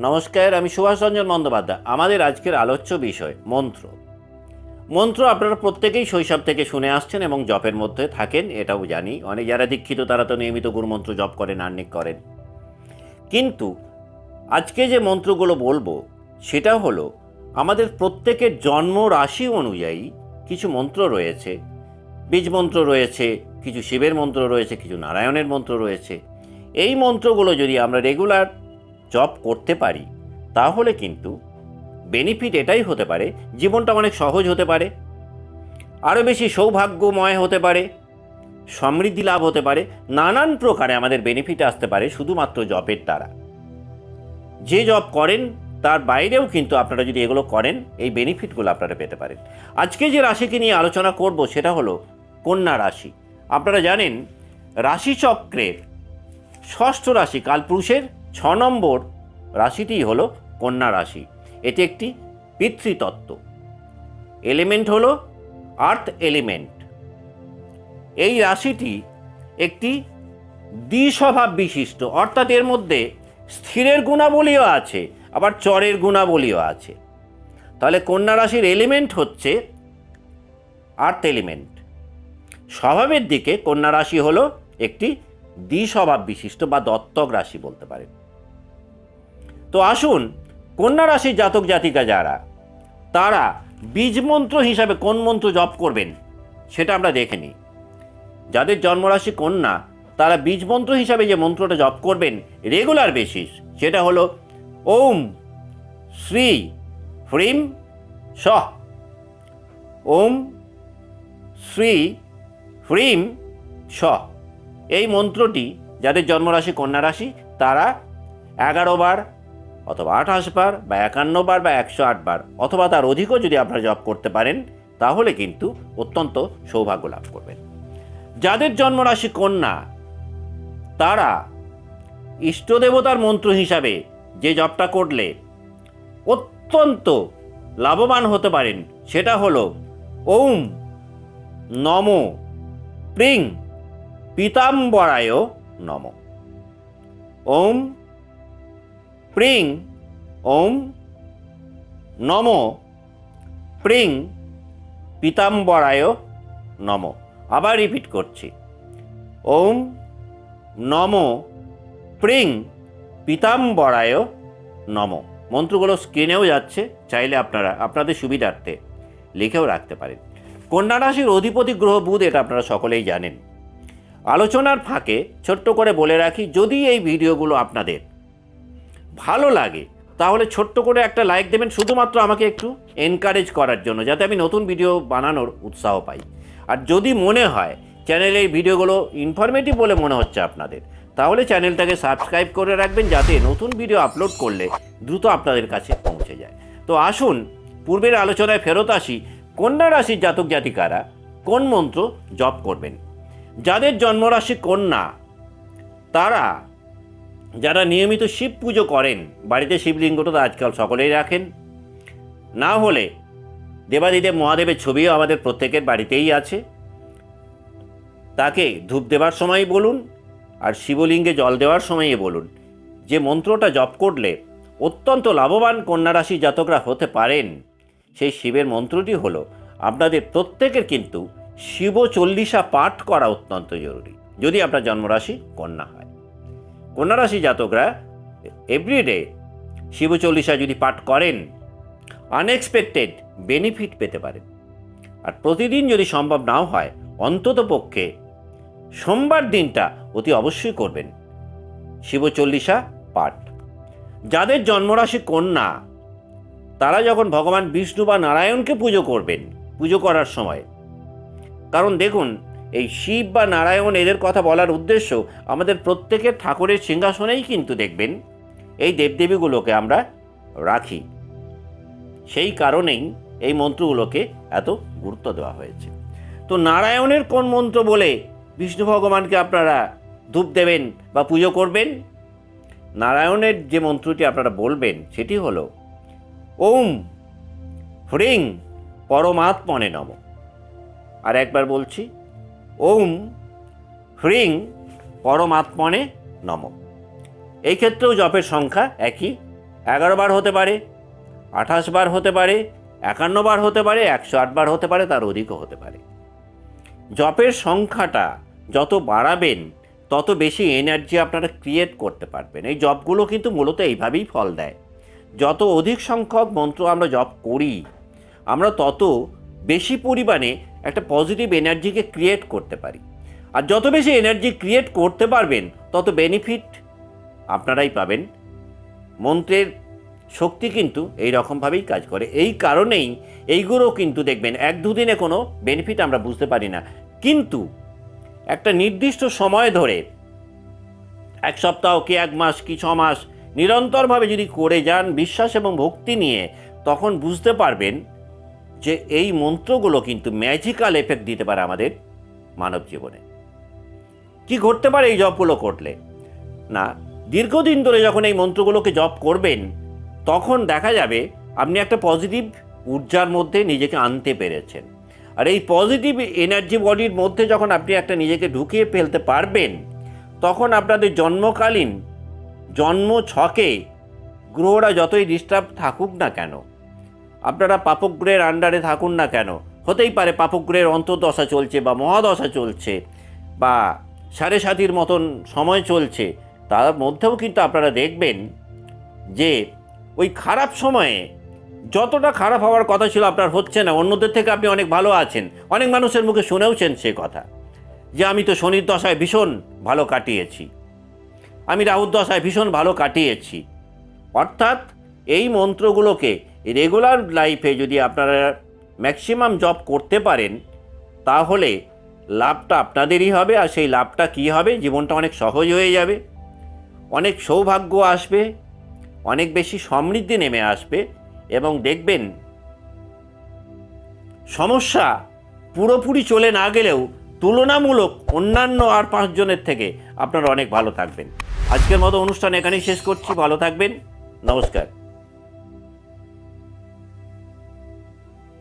নমস্কার, আমি সুভাষ রঞ্জন বন্দ্যোপাধ্যায়। আমাদের আজকের আলোচ্য বিষয়, মন্ত্র। মন্ত্র আপনারা প্রত্যেকেই শৈশব থেকে শুনে আসছেন এবং জপের মধ্যে থাকেন, এটাও জানি। অনেক যারা দীক্ষিত, তারা তো নিয়মিত গুরুমন্ত্র জপ করেন আর্নিক করেন। কিন্তু আজকে যে মন্ত্রগুলো বলব, সেটা হলো, আমাদের প্রত্যেকের জন্ম রাশি অনুযায়ী কিছু মন্ত্র রয়েছে। বীজ মন্ত্র রয়েছে, কিছু শিবের মন্ত্র রয়েছে, কিছু নারায়ণের মন্ত্র রয়েছে। এই মন্ত্রগুলো যদি আমরা রেগুলার জব করতে পারি, তাহলে কিন্তু বেনিফিট এটাই হতে পারে, জীবনটা অনেক সহজ হতে পারে আরও বেশি সৌভাগ্যময় হতে পারে, সমৃদ্ধি লাভ হতে পারে, নানান প্রকারে আমাদের বেনিফিট আসতে পারে শুধুমাত্র জবের দ্বারা। যে জব করেন, তার বাইরেও কিন্তু আপনারা যদি এগুলো করেন, এই বেনিফিটগুলো আপনারা পেতে পারেন। আজকে যে রাশিকে নিয়ে আলোচনা করব সেটা হলো কন্যা রাশি। আপনারা জানেন, রাশিচক্রের ষষ্ঠ রাশি কালপুরুষের ছ নম্বর রাশিটি হলো কন্যা রাশি। এটি একটি পিতৃতত্ত্ব। এলিমেন্ট হলো আর্থ এলিমেন্ট এই রাশিটি একটি দ্বিস্বভাব বিশিষ্ট, অর্থাৎ এর মধ্যে স্থিরের গুণাবলীও আছে, আবার চরের গুণাবলীও আছে। তাহলে কন্যা রাশির এলিমেন্ট হচ্ছে আর্থ এলিমেন্ট স্বভাবের দিকে কন্যা রাশি হলো একটি দ্বিস্বভাব বিশিষ্ট বা দত্তক রাশি বলতে পারেন। তো আসুন, কন্যা রাশির জাতক জাতিকা যারা, তারা বীজ মন্ত্র হিসাবে কোন মন্ত্র জপ করবেন, সেটা আমরা দেখে নিই। যাদের জন্মরাশি কন্যা, তারা বীজ মন্ত্র হিসাবে যে মন্ত্রটা জপ করবেন রেগুলার বেসিস সেটা হলো ওম, শ্রী, হ্রিম স ওম, শ্রী, হ্রিম স এই মন্ত্রটি যাদের জন্মরাশি কন্যা রাশি, তারা এগারো বার অথবা আঠাশ বার বা একান্ন বার বা একশো আট বার, অথবা তার অধিকও যদি আপনারা জব করতে পারেন, তাহলে কিন্তু অত্যন্ত সৌভাগ্য লাভ করবেন। যাদের জন্মরাশি কন্যা, তারা ইষ্টদেবতার মন্ত্র হিসাবে যে জবটা করলে অত্যন্ত লাভবান হতে পারেন, সেটা হলো ওম নম প্রিং পিতাম্বরায় নম। ওম প্রিং, ওম নম। প্রিং, পিতাম্বরায় নম। আবার রিপিট করছি। ওম নম। প্রিং, পিতাম্বরায় নম। মন্ত্রগুলো স্ক্রিনেও যাচ্ছে, চাইলে আপনারা, আপনাদের সুবিধার্থে লিখেও রাখতে পারেন। কন্যা রাশির অধিপতি গ্রহ বুধ, এটা আপনারা সকলেই জানেন। আলোচনার ফাঁকে ছোট্ট করে বলে রাখি, যদি এই ভিডিওগুলো আপনাদের ভালো লাগে। তাহলে ছোট্ট করে একটা লাইক দেবেন শুধুমাত্র আমাকে একটু এনকারেজ করার জন্য, যাতে আমি নতুন ভিডিও বানানোর উৎসাহ পাই। আর যদি মনে হয় চ্যানেলের ভিডিওগুলো ইনফরমেটিভ বলে মনে হচ্ছে আপনাদের, তাহলে চ্যানেলটাকে সাবস্ক্রাইব করে রাখবেন যাতে নতুন ভিডিও আপলোড করলে দ্রুত আপনাদের কাছে পৌঁছে যায়। তো আসুন, পূর্বের আলোচনায় ফেরত আসি, কন্যা রাশির জাতক জাতিকারা কোন মন্ত্র জপ করবেন? যাদের জন্মরাশি কন্যা, তারা যারা নিয়মিত শিব পুজো করেন, বাড়িতে শিবলিঙ্গটা তো আজকাল সকলেই রাখেন। না হলে দেবাদিদেব মহাদেবের ছবিও আমাদের প্রত্যেকের বাড়িতেই আছে। তাকে ধূপ দেওয়ার সময় বলুন, আর শিবলিঙ্গে জল দেওয়ার সময়ই বলুন। যে মন্ত্রটা জপ করলে অত্যন্ত লাভবান কন্যারাশি জাতকরা হতে পারেন, সেই শিবের মন্ত্রটি হল, আপনাদের প্রত্যেকের কিন্তু শিব চল্লিশা পাঠ করা অত্যন্ত জরুরি। যদি আপনার জন্মরাশি কন্যা হয়। কন্যা রাশি জাতকরা এভরিডে শিব চল্লিশা যদি পাঠ করেন আনএক্সপেক্টেড বেনিফিট পেতে পারেন। আর প্রতিদিন যদি সম্ভব নাও হয়, অন্তত পক্ষে সোমবার দিনটা অতি অবশ্যই করবেন। শিব চল্লিশা পাঠ। যাদের জন্মরাশি কন্যা, তারা যখন ভগবান বিষ্ণু বা নারায়ণকে পুজো করবেন, পুজো করার সময়, কারণ দেখুন এই শিব বা নারায়ণ এদের কথা বলার উদ্দেশ্য আমাদের প্রত্যেকের ঠাকুরের সিংহাসনেই কিন্তু দেখবেন। এই দেবদেবীগুলোকে আমরা রাখি। সেই কারণেই এই মন্ত্রগুলোকে এত গুরুত্ব দেওয়া হয়েছে। তো নারায়ণের কোন মন্ত্র বলে বিষ্ণু ভগবানকে আপনারা ধূপ দেবেন বা পুজো করবেন? নারায়ণের যে মন্ত্রটি আপনারা বলবেন সেটি হলো, ওম হ্রিং পরমাত্মনে নম। আর একবার বলছি ওম হ্রিং পরমাত্মনে নম। এই ক্ষেত্রেও জপের সংখ্যা একই। এগারো বার হতে পারে, আঠাশ বার হতে পারে, একান্ন বার হতে পারে, একশো আট বার হতে পারে, তার অধিকও হতে পারে। জপের সংখ্যাটা যত বাড়াবেন, তত বেশি এনার্জি আপনারা ক্রিয়েট করতে পারবেন। এই জপগুলো কিন্তু মূলত এইভাবেই ফল দেয়। যত অধিক সংখ্যক মন্ত্র আমরা জপ করি, আমরা তত বেশি পরিমাণে একটা পজিটিভ এনার্জিকে ক্রিয়েট করতে পারি। আর যত বেশি এনার্জি ক্রিয়েট করতে পারবেন, তত বেনিফিট আপনারাই পাবেন। মন্ত্রের শক্তি কিন্তু এই রকমভাবেই কাজ করে। এই কারণেই এইগুলো কিন্তু দেখবেন, এক দুদিনে কোনো বেনিফিট আমরা বুঝতে পারি না। কিন্তু একটা নির্দিষ্ট সময় ধরে, এক সপ্তাহ কি এক মাস কি ছ মাস, নিরন্তরভাবে যদি করে যান, বিশ্বাস এবং ভক্তি নিয়ে, তখন বুঝতে পারবেন যে এই মন্ত্রগুলো কিন্তু ম্যাজিক্যাল এফেক্ট দিতে পারে আমাদের মানব জীবনে। কি ঘটতে পারে এই জবগুলো করলে? না, দীর্ঘদিন ধরে যখন এই মন্ত্রগুলোকে জব করবেন, তখন দেখা যাবে আপনি একটা পজিটিভ ঊর্জার মধ্যে নিজেকে আনতে পেরেছেন। আর এই পজিটিভ এনার্জি বডির মধ্যে যখন আপনি একটা নিজেকে ঢুকিয়ে ফেলতে পারবেন, তখন আপনাদের জন্মকালীন জন্ম ছকে গ্রহরা যতই ডিস্টার্ব থাকুক না কেন আপনারা পাপগ্রহের আন্ডারে থাকুন না কেন? হতেই পারে পাপগ্রহের অন্তর্দশা চলছে বা মহাদশা চলছে বা সাড়ে সাতির মতন সময় চলছে। তার মধ্যেও কিন্তু আপনারা দেখবেন যে ওই খারাপ সময়ে যতটা খারাপ হওয়ার কথা ছিল আপনার হচ্ছে না, অন্যদের থেকে আপনি অনেক ভালো আছেন। অনেক মানুষের মুখে শুনেওছেন সে কথা যে, আমি তো শনির দশায় ভীষণ ভালো কাটিয়েছি। আমি রাহুর দশায় ভীষণ ভালো কাটিয়েছি। অর্থাৎ এই মন্ত্রগুলোকে রেগুলার লাইফে যদি আপনারা ম্যাক্সিমাম জব করতে পারেন, তাহলে লাভটা আপনাদেরই হবে আর সেই লাভটা কী হবে? জীবনটা অনেক সহজ হয়ে যাবে। অনেক সৌভাগ্য আসবে, অনেক বেশি সমৃদ্ধি নেমে আসবে এবং দেখবেন সমস্যা পুরোপুরি চলে না গেলেও তুলনামূলক অন্যান্য আর পাঁচজনের থেকে আপনারা অনেক ভালো থাকবেন। আজকের মতো অনুষ্ঠান এখানেই শেষ করছি। ভালো থাকবেন। নমস্কার।